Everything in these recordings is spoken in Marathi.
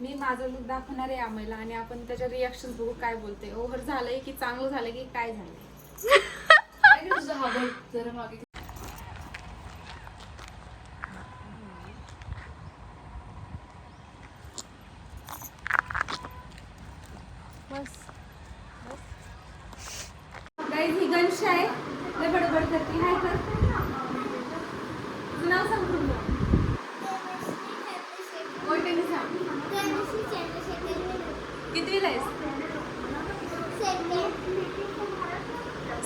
मी माझं लुक दाखवणार आहे आम्हाला आणि आपण त्याच्या रिॲक्शन बघू काय बोलते ओव्हर झालंय की चांगलं झालंय की काय झालंय? जरा मागे गाईज ही गंश आहे लय बडबड करते हाय कर तुझं नाव सांग पूर्ण मोठ्याने सांग कितवीला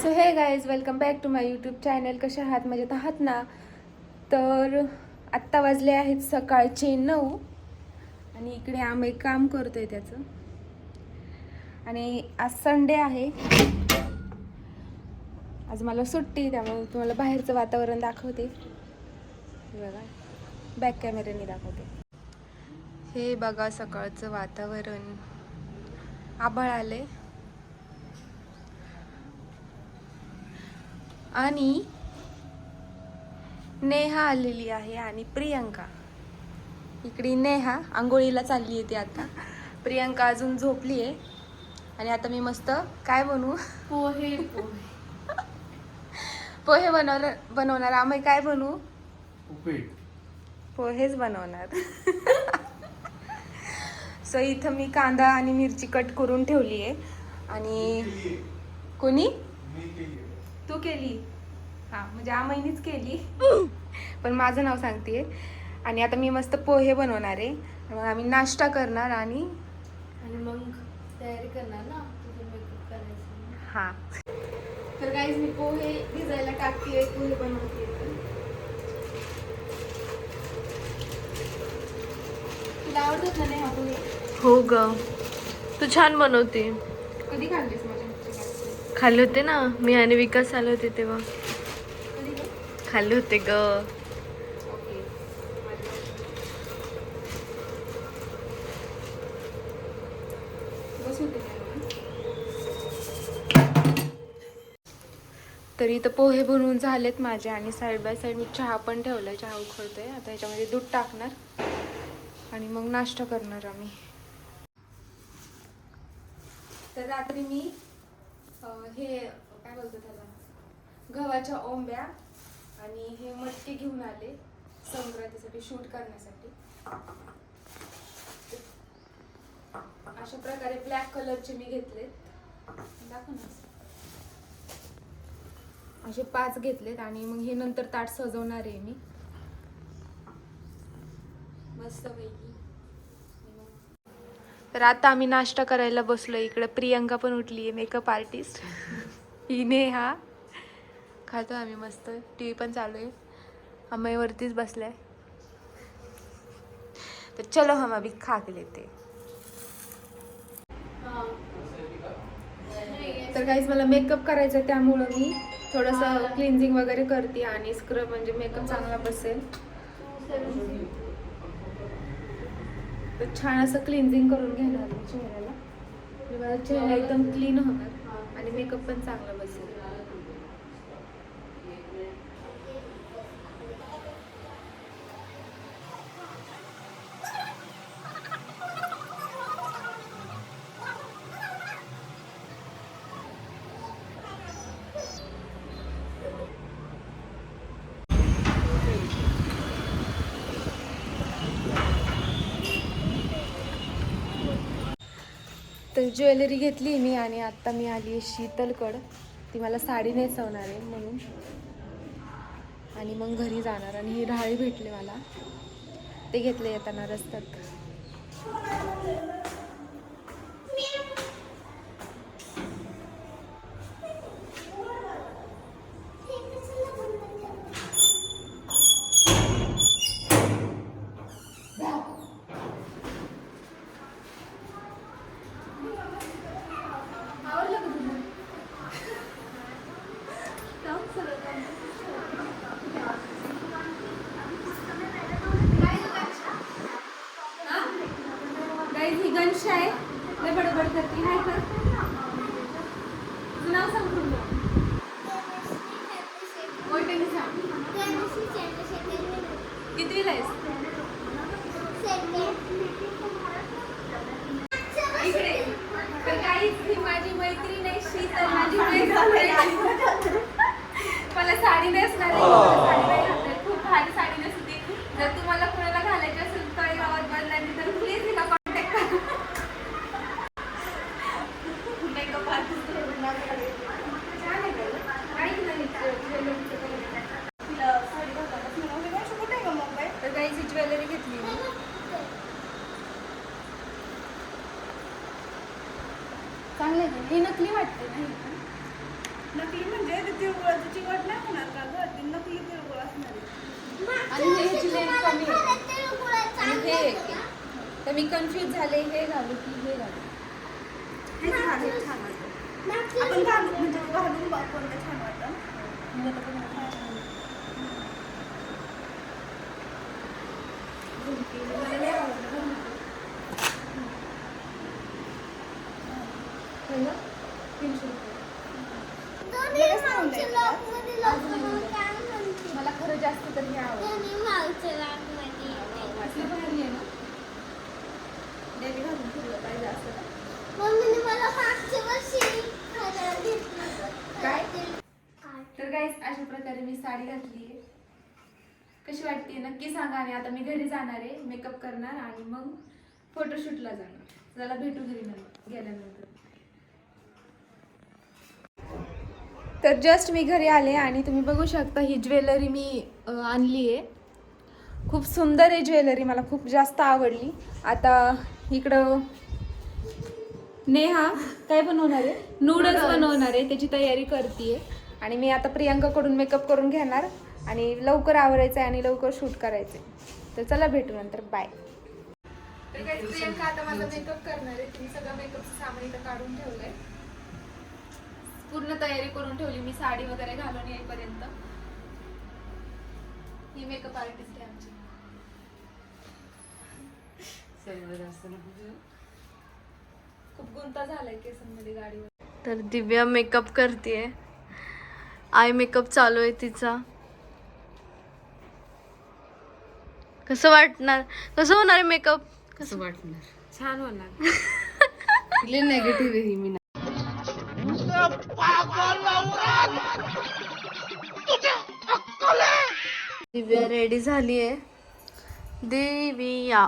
so hey guys welcome back to my YouTube channel कशा आहात? मजेत आहात ना? तर आत्ता वाजले आहेत सकाळचे नऊ आणि इकडे आम्ही काम करतोय त्याचं. आणि आज संडे आहे. आज मला सुट्टी त्यामुळे तुम्हाला बाहेरचं वातावरण दाखवते. हे बघा बॅक कॅमेऱ्याने दाखवते. हे बघा सकाळचं वातावरण. आभाळ आले आणि नेहा आलेली आहे आणि प्रियंका. इकडे नेहा आंघोळीला चालली आहे ती आता. प्रियंका अजून झोपली आहे आणि आता मी मस्त काय बनवू? पोहे पोहे. पोहे बनवणार बनवणार. आम्ही काय बनवू? पोहेच बनवणार. सो इथं मी कांदा आणि मिरची कट करून ठेवली आहे. आणि कोणी? तू केली. हां म्हणजे आमाईनीच केली. पण माझं नाव सांगते आणि आता मी मस्त पोहे बनवणार आहे. मग आम्ही नाश्ता करणार आणि आणि मग तयारी करणार ना? तुझं मेकअप करायचं. हां. तर गाईज मी पोहे भिजायला टाकते पोहे बनवते तुला आवडतात ना नेहा पोहे हो ग. तू छान बनवते. कधी खाल्लीस माझ्या हातचे काय? खाल्ले होते ना. मी आणि विकास आले होते तेव्हा. कधी गं? खाल्ले होते ग. ओके. बस होते काय मग? तर इथं पोहे बनवून झालेत माझे आणि साईड बाय साईड मी चहा पण ठेवलाय. चहा उखळतोय आता ह्याच्यामध्ये दूध टाकणार. आणि मग नाश्ता करणार आम्ही. तर रात्री मी हे काय बोलतो त्याला? गव्हाच्या ओंब्या आणि हे मटके घेऊन आले संक्रांतीसाठी शूट करण्यासाठी. अशा प्रकारे ब्लॅक कलरचे मी घेतले दाखव ना. असे पाच घेतलेत आणि मग हे नंतर ताट सजवणार आहे मी. तर आता आम्ही नाश्ता करायला बसलो इकडे प्रियंका पण उठली आहे मेकअप आर्टिस्ट हिने हा खातो आम्ही मस्त. टी व्ही पण चालू आहे अम्माईवरतीच बसलाय. तर चलो हम अभी खा के लेते. तर काहीच मला मेकअप करायचा त्यामुळं मी थोडंसं क्लिन्झिंग वगैरे करते आणि स्क्रब म्हणजे मेकअप चांगला बसेल. तर छान असं क्लिन्झिंग करून घेणार मी चेहऱ्याला. माझा चेहरा एकदम क्लीन होणार. आणि मेकअप पण चांगला बसेल तर ज्वेलरी घेतली मी आणि आत्ता मी आली आहे शीतलकड. ती मला साडी नेसवणार आहे म्हणून. आणि मग घरी जाणार आणि ही राहाळी भेटले मला. ते घेतले येताना रस्त्यात. मला साडी नेसणार तिळगुळाचं चिकट नाही होणार का गं? ते नकली तिळगुळ असणार आहे. आणि हे ह्याची लेंथ कमी आहे. आणि हे एक आहे. तर मी कन्फ्यूज झाले हे घालू की हे घालू? हेच घाल, हेच छान वाटतं. आपण घालू म्हणजे घालून बघ कोणतं छान वाटतं. म्हणजे काय आवडतं. झुमकी, मला लय आवडलं बघ ना. हे ना? तीनशे रुपये लगेच लावलंय का? मला खरं जास्त तर हे आवडतं. डेली घालून फिरलं पाहिजे असं काय? तर गाईस अशा प्रकारे मी साडी घातली आहे. कशी वाटते नक्की सांगा आणि आता मी घरी जाणार आहे. मेकअप करणार आणि मग फोटोशूटला जाणार. चला भेटू घरी नंतर गेल्यानंतर. तर जस्ट मी घरी आले आणि तुम्ही बघू शकता ही ज्वेलरी मी आणली आहे. खूप सुंदर आहे ज्वेलरी मला खूप जास्त आवडली. आता इकडं नेहा काय बनवणार आहे? नूडल्स बनवणार आहे त्याची तयारी करते आणि मी आता प्रियांकाकडून मेकअप करून घेणार आणि लवकर आवरायचं आहे आणि लवकर शूट करायचं तर चला भेटू नंतर. बाय तर प्रियांका आता माझा मेकअप करणार आहे. तुम्ही सगळं मेकअपचं सामान इथं काढून ठेवलंय. पूर्ण तयारी करून ठेवली. मी साडी वगैरे घालून येईपर्यंत. ही मेकअप आर्टिस्ट आहे आमची. खूप गुंता झालाय केसांमध्ये गाडीवर. तर दिव्या मेकअप करते आय मेकअप चालू आहे तिचा. कसं वाटणार? कसं होणार आहे मेकअप कसं वाटणार? छान होणार. तिले नेगेटिव्ह आहे ही दिव्या रेडी झाली आहे दिव्या.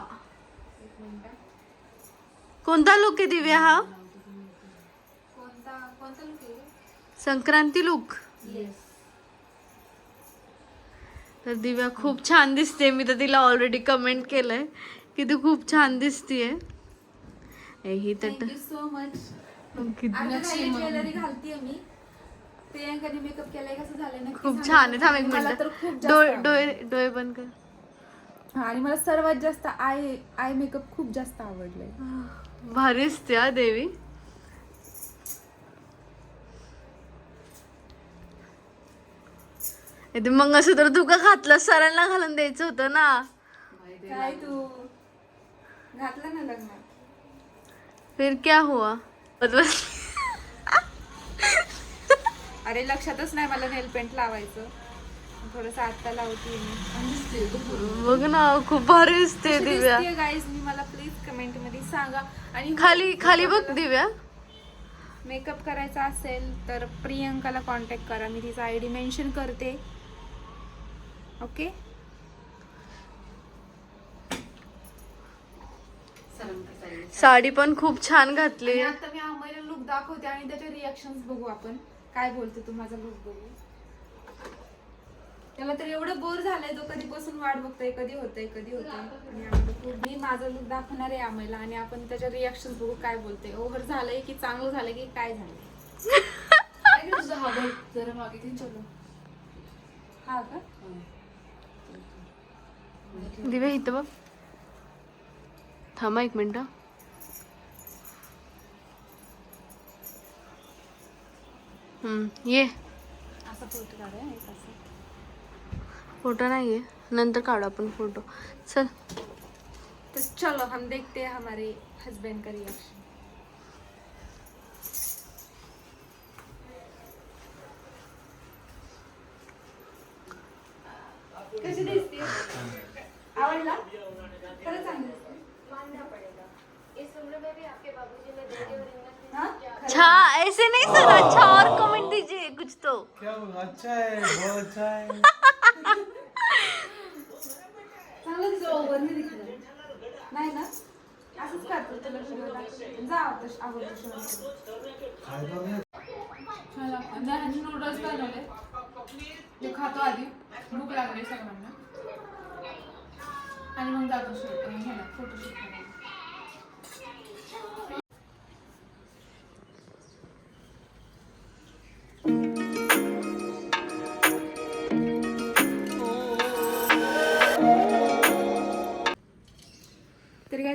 कोणता लुक आहे दिव्या हा? संक्रांती लुक तर दिव्या खूप छान दिसते मी तर तिला ऑलरेडी कमेंट केलंय की ती खूप छान दिसतीये. ही तर सो मच ज्वेलरी घालतीये मी मेकअप केलाय कसं खूप. छान. आहे थांब एक मला तर खूप मिनिट जास्त डोळे आवडलं. डोळे डोळे बंद कर. हा, आणि मला सर्वात जास्त आय आय मेकअप खूप जास्त आवडलंय. भारी दिसते हा देवी. ते मग असं तर तू का घातलं सरांना घालून द्यायचं होतं ना. काय तू? घातलं ना लग्नात. फिर क्या हुआ? अरे लक्षातच नाही मला नेल पेंट लावायचं. थोडस आत्ता लावते मी. बघ ना खूप भारी दिसते दिव्या. गाईज मी मला प्लीज कमेंटमध्ये सांगा. आणि खाली खाली बघ दिव्या. मेकअप करायचा असेल तर प्रियंकाला कॉन्टॅक्ट करा. मी तिचा आय डी मेन्शन करते. ओके साडी पण खूप छान घातली. दाखवते आणि त्याचे रिॲक्शन बघू आपण. काय बोलते तू माझा लुक बघू. त्याला तर एवढं बोर झालंय तो कधीपासून वाट बघतोय कधी होतंय कधी होतंय. आणि खूप मी माझा लुक दाखवणार आहे आम्हाला आणि आपण त्याच्या रिॲक्शन बघू काय बोलतोय. ओव्हर झालंय की चांगलं झालंय की काय झालंय. तुझा हा बघ जरा मागे चलो हा का? दिव्या इथं बघ. थांबा एक मिनिट. ये। असा फ़ोटो काढूया नाही आहे नंतर काढू आपण फ़ोटो चल. तो चलो हम देखते हैं हमारे हस्बैंड का रिएक्शन कशी दिसते आवडला? खरंच चांगली दिसते हा? अच्छा ऐसे नहीं सर अच्छा और कुछ तो क्या बोला अच्छा है बहुत अच्छा है चांगलं दिसलं ओव्हर नाही दिसलं नाही ना? असंच करतो तुला व्हिडिओ दाखवते. जा आवडतं आवडतं नाही नूडल्स बनवले. ते खातो आधी. भूक लागली सर्वांना आणि मग जातो फोटोशूट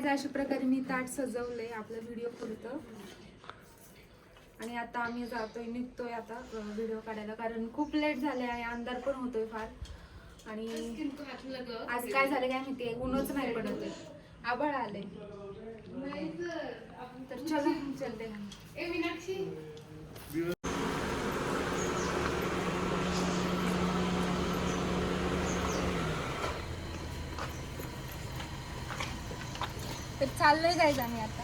अशा प्रकारे मी ताट सजवलंय आपला व्हिडिओ पुरतं. आणि आता आम्ही जातोय निघतोय आता व्हिडिओ काढायला. कारण खूप लेट झाले आहे अंधार पण होतोय फार. आणि आज काय झालं काय माहिती ऊनच नाही पडत आहे. आभाळ आलंय. तर चला चलते. तर चाललोय जायचं आम्ही आता.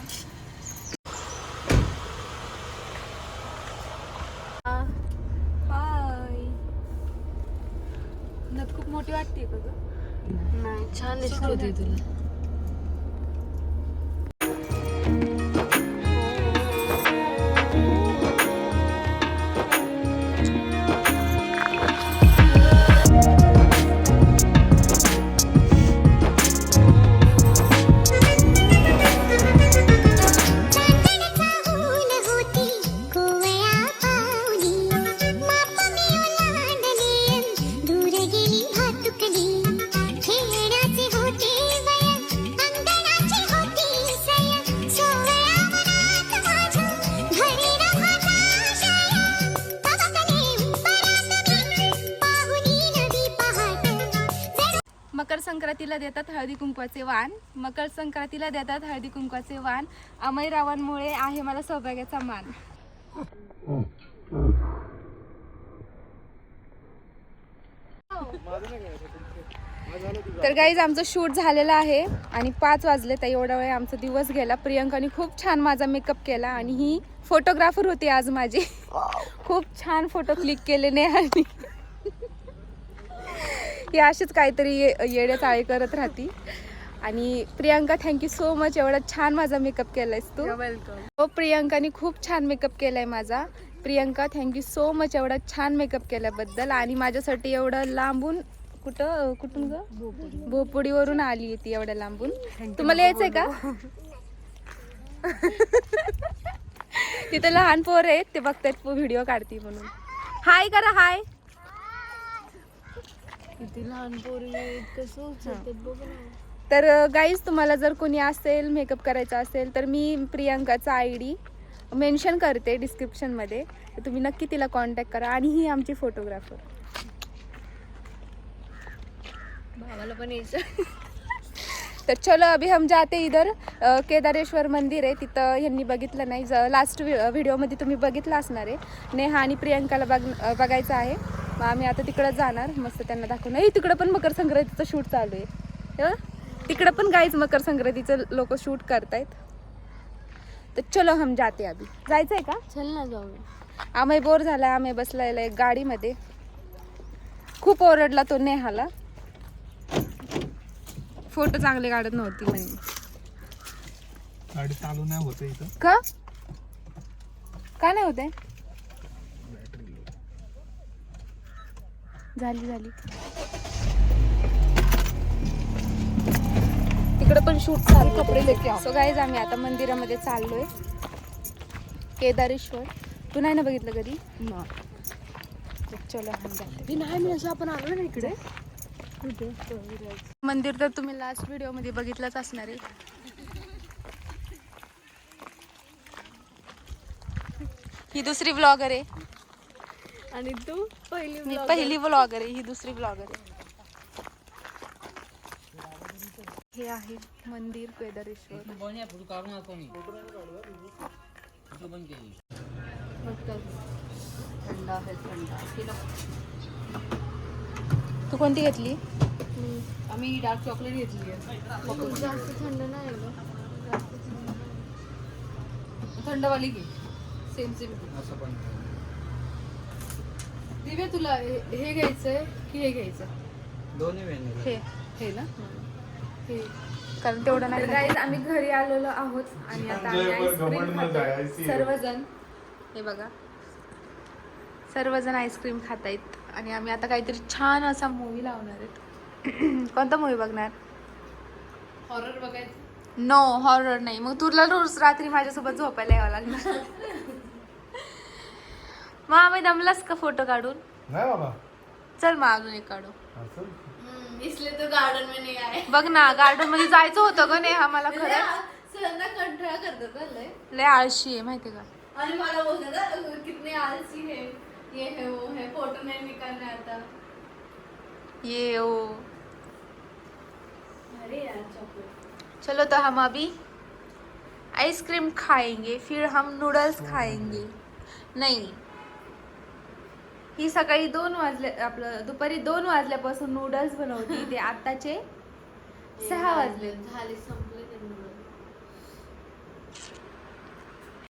हाय. नथ खूप मोठी वाटते का ग नाही छान दिसत होती तुला. कुंकवाचे वाण. मकर संक्रांतीला देतात हळदी कुंकवाचे वाण. अमय रावांमुळे आहे मला सौभाग्याचा मान. तर गाईज आमचं शूट झालेलं आहे आणि पाच वाजले तर एवढा वेळ आमचा दिवस गेला. प्रियंकाने खूप छान माझा मेकअप केला आणि ही फोटोग्राफर होती आज माझी. खूप छान फोटो क्लिक केले नेहानी. ही अशीच काहीतरी ये येडे चाळे करत राहती. आणि प्रियांका थँक्यू सो मच एवढा छान माझा मेकअप केलायस तू. वेलकम हो प्रियांकाने खूप छान मेकअप केलाय माझा. प्रियांका थँक्यू सो मच एवढा छान मेकअप केल्याबद्दल. आणि माझ्यासाठी एवढं लांबून कुठं कुठून ग? भोपडीवरून आली ती एवढ्या लांबून. तुम्हाला यायचंय का? तिथं लहान पोर आहेत ते बघतायत व्हिडिओ काढते म्हणून. हाय करा हाय किती लहान पोरी कसं उचलतात बघ ना. तर गाईज तुम्हाला जर कोणी असेल मेकअप करायचा असेल तर मी प्रियांकाचा आय डी मेन्शन करते डिस्क्रिप्शनमध्ये तर तुम्ही नक्की तिला कॉन्टॅक्ट करा आणि ही आमची फोटोग्राफर भावाला पण यायचं. तर चलो अभी हम जाते इधर. अ, केदारेश्वर मंदिर आहे तिथं ह्यांनी बघितलं नाही. ज लास्ट व्हिडिओमध्ये तुम्ही बघितलं असणार आहे. नेहा आणि प्रियांकाला बघ अ, बघायचं आहे. मग आम्ही आता तिकडं जाणार. मस्त त्यांना दाखवणार नाही तिकडं पण मकर संक्रांतीचं शूट चालू आहे. हे तिकडं पण गाईज मकर संक्रांतीचं लोक शूट करतायत. तर चलो हम जाते अभी. जायचं आहे का? चल ना जाऊ. आम्ही बोर झाला आम्ही बसलेला एक गाडीमध्ये. खूप ओरडला तो नेहाला. फोटो चांगले काढत नव्हती म्हणे. गाडी चालू नाही होत इथं. का? का नाही होते झाली झाली. तिकडे पण शूट चालू कपडे लेके सो गाईज आम्ही आता मंदिरामध्ये चाललोय. केदारेश्वर. तू नाही ना बघितलं कधी? चलो नाही मी असं आपण आलो ना इकडे. मंदिर तर तुम्ही लास्ट व्हिडिओमध्ये बघितलंच असणार आहे. ही दुसरी ब्लॉगर आहे. आणि तू पहिली मी पहिली ब्लॉगर आहे ही दुसरी ब्लॉगर आहे. हे आहे मंदिर केदारेश्वर. थंड आहे थंड तू कोणती घेतली? आम्ही डार्क चॉकलेट घेतली आहे. जास्त थंड नाही आहे गं. थंडवाली घे. सेम सेम दिव्या तुला हे हे घ्यायचंय की हे घ्यायचं दोन्ही हे हे ना? हे. कारण तेवढं नाही गाईज आम्ही घरी आलेलो आहोत आणि आता आम्ही आईस्क्रीम सर्वजण. हे बघा. सर्वजण आईस्क्रीम खात आहेत आणि आम्ही आता काहीतरी छान असा मूवी लावणार आहेत. कोणता मूवी बघणार? हॉरर बघायचं? नो हॉरर नाही. मग तुला रोज रात्री माझ्यासोबत झोपायला यावं लागणार. मग आम्ही दमलास का फोटो काढून? नाही बाबा. चल मग अजून एक काढू. असं इसलिए तो गार्डन में नहीं आए बघ ना गार्डनमध्ये जायचं होतं ग नेहा मला खरंच. सरांना कंटाळा करतात लय. लय आळशी आहे माहिती का? आणि मला बोलतात "अ, कितने आलसी है. ये है वो है. फोटो नहीं निकालने आता. ये ओ अरे यार चॉकलेट चलो तो हम अभी आइसक्रीम खाएंगे फिर हम नूडल्स खाएंगे. नाही ही सकाळी दोन वाजले आपलं दुपारी दोन वाजल्यापासून नूडल्स बनवती. ते आत्ताचे सहा वाजले. झाले संपले.